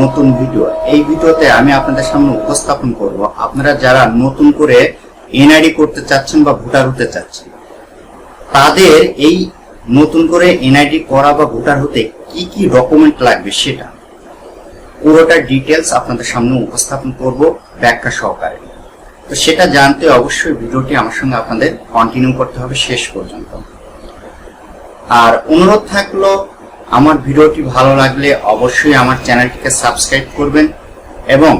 নতুন ভিডিও। এই ভিডিওতে আমি আপনাদের সামনে উপস্থাপন করব আপনারা যারা নতুন করে এনআইডি করতে চাচ্ছেন বা ভোটার হতে চাচ্ছেন, তাদের এই নতুন করে এনআইডি করা বা ভোটার হতে কি কি ডকুমেন্ট লাগবে সেটা পুরোটা ডিটেলস আপনাদের সামনে উপস্থাপন করব ব্যাখ্যা সহকারে। তো সেটা জানতে অবশ্যই ভিডিওটি আমার সঙ্গে আপনাদের কন্টিনিউ করতে হবে শেষ পর্যন্ত। আর অনুরোধ থাকল আমার ভিডিওটি ভালো লাগলে অবশ্যই আমার চ্যানেলটিকে সাবস্ক্রাইব করবেন এবং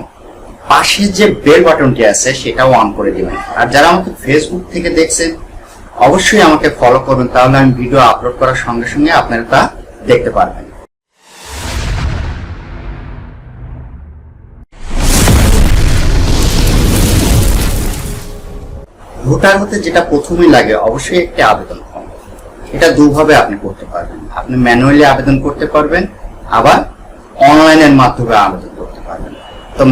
পাশে যে বেল বাটনটি আছে সেটাও অন করে দেবেন। আর যারা আমাকে ফেসবুক থেকে দেখছেন, অবশ্যই আমাকে ফলো করবেন, তাহলে আমি ভিডিও আপলোড করার সঙ্গে সঙ্গে আপনারা তা দেখতে পারবেন। ভোটার হতে যেটা প্রথমেই লাগে, অবশ্যই একটি আবেদন। এটা দুভাবে আপনি করতে পারবেন। আপনি ম্যানুয়ালি আবেদন করতে পারবেন, আবার অনলাইনের মাধ্যমে আবেদন করতে পারবেন। তো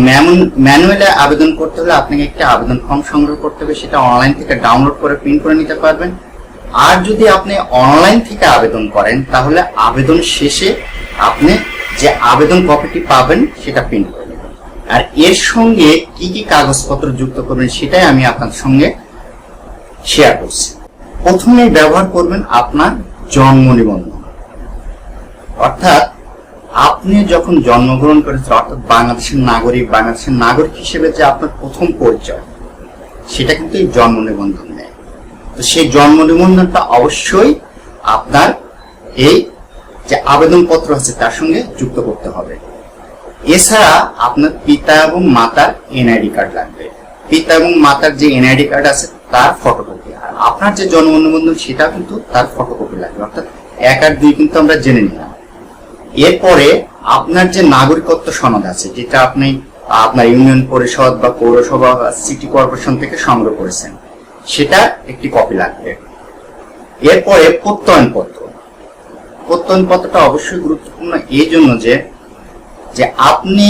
ম্যানুয়ালি আবেদন করতে হলে আপনাকে একটা আবেদন ফর্ম সংগ্রহ করতে হবে, সেটা অনলাইন থেকে ডাউনলোড করে প্রিন্ট করে নিতে পারবেন। আর যদি আপনি অনলাইন থেকে আবেদন করেন, তাহলে আবেদন শেষে আপনি যে আবেদন কপিটি পাবেন, সেটা প্রিন্ট করে নেবেন। আর এর সঙ্গে কি কি কাগজপত্র যুক্ত করবেন, সেটাই আমি আপনার সঙ্গে শেয়ার করছি। প্রথমেই ব্যবহার করবেন আপনার জন্ম নিবন্ধন। অর্থাৎ আপনি যখন জন্মগ্রহণ করেছেন, অর্থাৎ বাংলাদেশের নাগরিক বাংলাদেশের নাগরিক হিসেবে যে আপনার প্রথম পরিচয়, সেটা কিন্তু এই জন্ম নিবন্ধন নেয় তো সেই জন্ম নিবন্ধনটা অবশ্যই আপনার এই যে আবেদনপত্র আছে, তার সঙ্গে যুক্ত করতে হবে। এছাড়া আপনার পিতা এবং মাতার এনআইডি কার্ড লাগবে। পিতা এবং মাতার যে এনআইডি কার্ড আছে, তার ফটোকপি আপনার যে জন্ম সেটা কিন্তু তার ফটোকপি লাগবে। অর্থাৎ এক আর দুই কিন্তু আমরা জেনে নিলাম। এরপরে আপনার যে নাগরিকত্ব সনদ আছে, যেটা আপনি, আপনার ইউনিয়ন পরিষদ বা পৌরসভা বা সিটি কর্পোরেশন থেকে সংগ্রহ করেছেন, সেটা একটি কপি লাগবে। এরপরে প্রত্যয়নপত্র। প্রত্যয়নপত্রটা অবশ্যই গুরুত্বপূর্ণ এই জন্য যে যে আপনি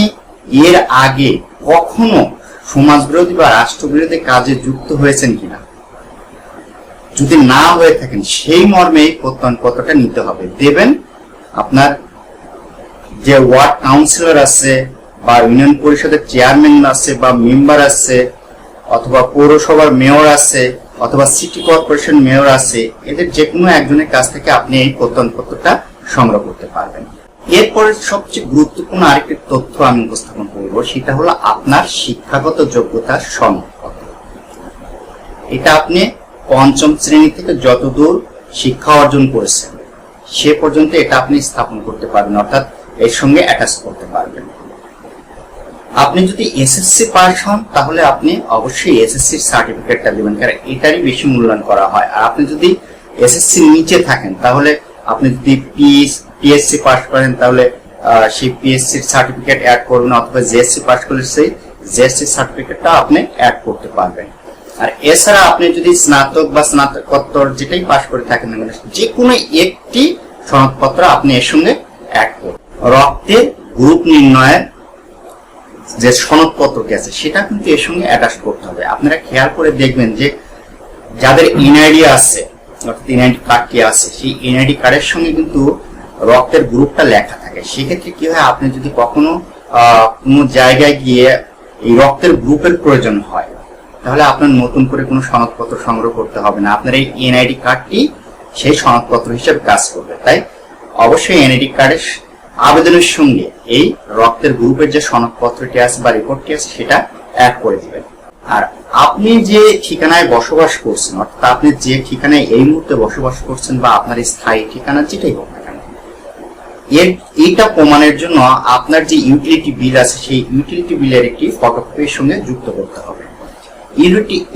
এর আগে কখনো সমাজবিরোধী বা রাষ্ট্রবিরোধী কাজে যুক্ত হয়েছেন কিনা। যদি না হয়ে থাকেন, সেই মর্মে এই প্রত্যয়নপত্রটা নিতে হবে। দেবেন আপনার যে ওয়ার্ড কাউন্সিলর আছে বা ইউনিয়ন পরিষদের চেয়ারম্যান আছে বা মেম্বার আছে, অথবা পৌরসভার মেয়র আছে, অথবা সিটি কর্পোরেশন মেয়র আছে, এদের যে কোনো একজনের কাছ থেকে আপনি এই প্রত্যয়নপত্রটা সংগ্রহ করতে পারবেন। এরপরে সবচেয়ে গুরুত্বপূর্ণ আরেকটি তথ্য আমি উপস্থাপন করব, সেটা হলো আপনার শিক্ষাগত যোগ্যতার সনদপত্র। এটা আপনি পঞ্চম শ্রেণি থেকে যতদূর শিক্ষা অর্জন করেছেন, সে পর্যন্ত এটা আপনি স্থাপন করতে পারবেন, অর্থাৎ এর সঙ্গে অ্যাটাচ করতে পারবেন। আপনি যদি এসএসসি পাস হন, তাহলে আপনি অবশ্যই এসএসসি সার্টিফিকেটটা দেবেন, কারণ এটারই বেশি মূল্যায়ন করা হয়। আর আপনি যদি এসএসসি নিচে থাকেন, তাহলে আপনি যদি পিএস পিএসসি পাস করেন, তাহলে সেই পিএসসি সার্টিফিকেট অ্যাড করবেন অথবা জেএসসি পাস করলে সেই জেএসসি সার্টিফিকেটটা আপনি অ্যাড করতে পারবেন। আর এছাড়া আপনি যদি স্নাতক বা স্নাতকোত্তর যেটাই পাস করে থাকেন না কেন যে কোনো একটি সনদপত্র আপনি এর সঙ্গে অ্যাড করুন। রক্তের গ্রুপ নির্ণয়ের যে সনদপত্রটি আছে, সেটা কিন্তু এর সঙ্গে অ্যাটাচ করতে হবে। আপনারা খেয়াল করে দেখবেন যে যাদের এনআইডি আছে, অর্থাৎ এনআইডি কার্ডটি আছে, সেই এনআইডি কার্ডের সঙ্গে কিন্তু রক্তের গ্রুপটা লেখা থাকে। সেক্ষেত্রে কি হয়, আপনি যদি কখনো কোনো জায়গায় গিয়ে এই রক্তের গ্রুপের প্রয়োজন হয় তাহলে আপনার নতুন করে কোনো সনদপত্র সংগ্রহ করতে হবে না। আপনার এই এনআইডি কার্ডটি সেই সনদপত্র হিসেবে কাজ করবে। তাই অবশ্যই এনআইডি কার্ডের আবেদনের সঙ্গে এই রক্তের গ্রুপের যে সনদপত্রটি আছে বা রিপোর্টটি আছে, সেটা অ্যাড করে দিবেন। আর আপনি যে ঠিকানায় বসবাস করছেন, অর্থাৎ আপনি যে ঠিকানায় এই মুহূর্তে বসবাস করছেন বা আপনার স্থায়ী ঠিকানা যেটাই হোক না কেন, এর এইটা প্রমাণের জন্য আপনার যে ইউটিলিটি বিল আছে, সেই ইউটিলিটি বিলের একটি ফটোকপির সঙ্গে যুক্ত করতে হবে।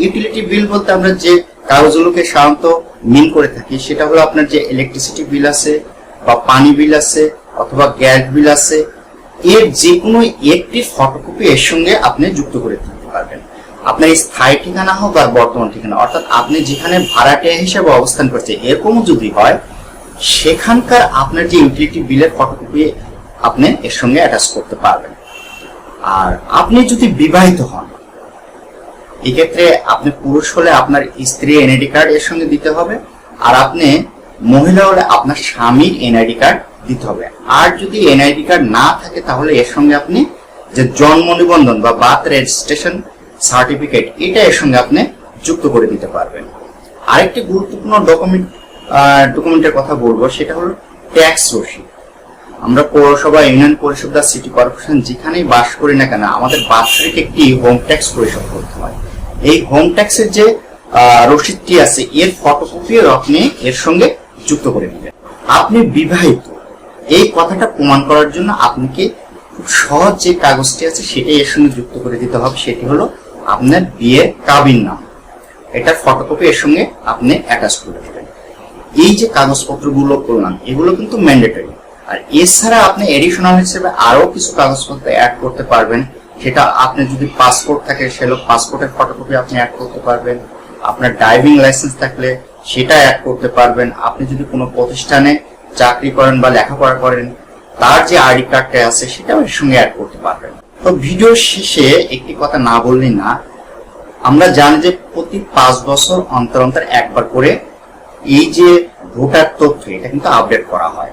ইউটিলিটি বিল বলতে আমরা যে কাগজগুলোকে সাধারণত মিল করে থাকি, সেটা হলো আপনার যে ইলেকট্রিসিটি বিল আছে, বা পানি বিল আছে, অথবা গ্যাস বিল আছে, এর যে কোনো একটি ফটোকপি এর সঙ্গে আপনি যুক্ত করে থাকতে পারবেন। আপনার স্থায়ী ঠিকানা হোক আর বর্তমান ঠিকানা, অর্থাৎ আপনি যেখানে ভাড়াটে হিসেবে অবস্থান করছে, এরকমও যদি হয়, সেখানকার আপনার যে ইউটিলিটি বিলের ফটোকপি আপনি এর সঙ্গে অ্যাটাচ করতে পারবেন। আর আপনি যদি বিবাহিত হন এক্ষেত্রে আপনি পুরুষ হলে আপনার স্ত্রী এনআইডি কার্ড এর সঙ্গে দিতে হবে, আর আপনি মহিলা হলে আপনার স্বামীর এনআইডি কার্ড দিতে হবে। আর যদি এনআইডি কার্ড না থাকে, তাহলে এর সঙ্গে আপনি যে জন্ম নিবন্ধন বা বার্থ রেজিস্ট্রেশন সার্টিফিকেট এটা এর সঙ্গে আপনি যুক্ত করে দিতে পারবেন। আরেকটি গুরুত্বপূর্ণ ডকুমেন্ট ডকুমেন্টের কথা বলব, সেটা হলো ট্যাক্স রসিদ। আমরা পৌরসভা, ইউনিয়ন পরিষদ বা সিটি কর্পোরেশন যেখানেই বাস করি না কেন, আমাদের বাৎসরিক একটি হোম ট্যাক্স পরিশোধ করতে হয়। এই হোম ট্যাক্সের যে রসিদটি আছে, এর ফটোকপিও আপনি এর সঙ্গে যুক্ত করে দিবেন আপনি বিবাহিত, এই কথাটা প্রমাণ করার জন্য আপনাকে খুব সহজ যে কাগজটি আছে, সেটাই এর সঙ্গে যুক্ত করে দিতে হবে। সেটি হলো আপনার বিয়ের কাবিন নাম। এটার ফটোকপি এর সঙ্গে আপনি অ্যাটাচ করে দেবেন এই যে কাগজপত্রগুলো করলাম এগুলো কিন্তু ম্যান্ডেটরি আর এছাড়া আপনি এডিশনাল হিসেবে আরও কিছু কাগজপত্র অ্যাড করতে পারবেন। সেটা আপনি যদি পাসপোর্ট থাকে সেগুলো পাসপোর্টের ফটোকপি আপনি অ্যাড করতে পারবেন। আপনার ড্রাইভিং লাইসেন্স থাকলে সেটা অ্যাড করতে পারবেন। আপনি যদি কোনো প্রতিষ্ঠানে চাকরি করেন বা লেখাপড়া করেন, তার যে আইডি কার্ডটা আছে সেটা এর সঙ্গে অ্যাড করতে পারবেন। তো ভিডিও শেষে একটি কথা না বললেই না, আমরা জানি যে প্রতি পাঁচ বছর অন্তর অন্তর একবার করে এই যে ভোটার তথ্য, এটা কিন্তু আপডেট করা হয়।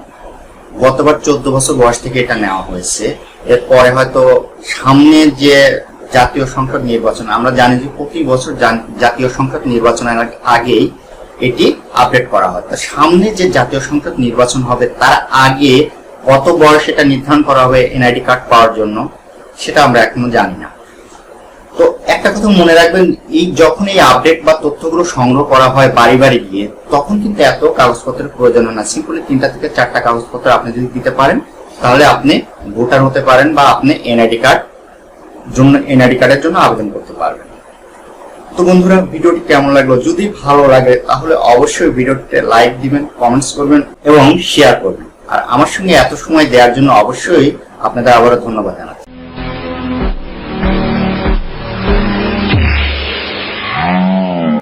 গতবার চোদ্দ বছর বয়স থেকে এটা নেওয়া হয়েছে। এরপরে হয়তো সামনে যে জাতীয় সংসদ নির্বাচন, আমরা জানি যে প্রতি বছর জাতীয় সংসদ নির্বাচনের আগ- আগেই এটি আপডেট করা হয়। তো সামনে যে জাতীয় সংসদ নির্বাচন হবে, তার আগে কত বয়স এটা নির্ধারণ করা হবে এনআইডি কার্ড পাওয়ার জন্য, সেটা আমরা এখনও জানি না। একটা কথা মনে রাখবেন, এই যখন এই আপডেট বা তথ্যগুলো সংগ্রহ করা হয় বাড়ি বাড়ি গিয়ে, তখন কিন্তু এত কাগজপত্রের প্রয়োজন না। সিম্পলি তিনটা থেকে চারটা কাগজপত্র আপনি যদি দিতে পারেন, তাহলে আপনি ভোটার হতে পারেন বা আপনি এনআইডি কার্ড জন্য এনআইডি কার্ডের জন্য আবেদন করতে পারবেন। তো বন্ধুরা, ভিডিওটি কেমন লাগল? যদি ভালো লাগে, তাহলে অবশ্যই ভিডিওটিতে লাইক দিবেন কমেন্টস করবেন এবং শেয়ার করবেন। আর আমার সঙ্গে এত সময় দেওয়ার জন্য অবশ্যই আপনাদের আবারও ধন্যবাদ জানাচ্ছি।